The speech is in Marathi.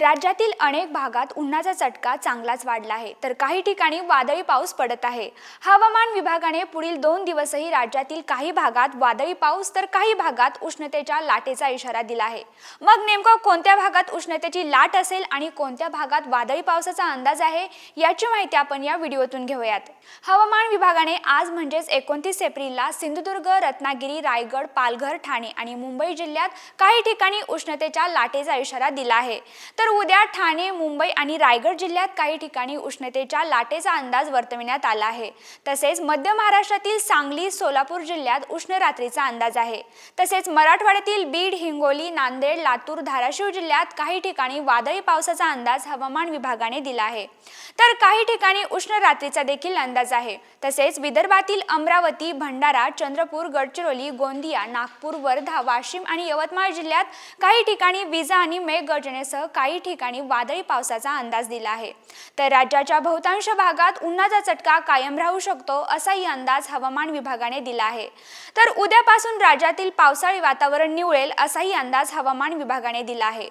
राज्यातील अनेक भागात उन्हाचा चटका चांगलाच वाढला आहे. तर काही ठिकाणी वादळी पाऊस पडत आहे. हवामान विभागाने पुढील दोन दिवसही राज्यातील काही भागात वादळी पाऊस तर काही भागात उष्णतेच्या लाटेचा इशारा दिला आहे. मग नेमकं कोणत्या भागात उष्णतेची लाट असेल आणि कोणत्या भागात वादळी पावसाचा अंदाज आहे याची माहिती आपण या व्हिडिओतून घेऊयात. हवामान विभागाने आज म्हणजेच एकोणतीस एप्रिलला सिंधुदुर्ग रत्नागिरी रायगड पालघर ठाणे आणि मुंबई जिल्ह्यात काही ठिकाणी उष्णतेच्या लाटेचा इशारा दिला आहे. तर उद्या ठाणे मुंबई आणि रायगड जिल्ह्यात काही ठिकाणी उष्णतेच्या लाटेचा अंदाज वर्तविण्यात आला आहे. तसेच मध्य महाराष्ट्रातील सांगली सोलापूर जिल्ह्यात उष्ण रात्रीचा अंदाज आहे. तसेच मराठवाड्यातील बीड हिंगोली नांदेड लातूर धाराशिव जिल्ह्यात काही ठिकाणी वादळी पावसाचा अंदाज हवामान विभागाने दिला आहे. तर काही ठिकाणी उष्ण रात्रीचा देखील अंदाज आहे. तसेच विदर्भातील अमरावती भंडारा चंद्रपूर गडचिरोली गोंदिया नागपूर वर्धा वाशिम आणि यवतमाळ जिल्ह्यात काही ठिकाणी विजा आणि मेघगर्जनेसह काही ठिकाणी वादळी पावसाचा अंदाज दिला आहे. तर राज्याच्या बहुतांश भागात उन्हाचा चटका कायम राहू शकतो असाही अंदाज हवामान विभागाने दिला आहे. तर उद्यापासून राज्यातील पावसाळी वातावरण निवळेल असाही अंदाज हवामान विभागाने दिला आहे.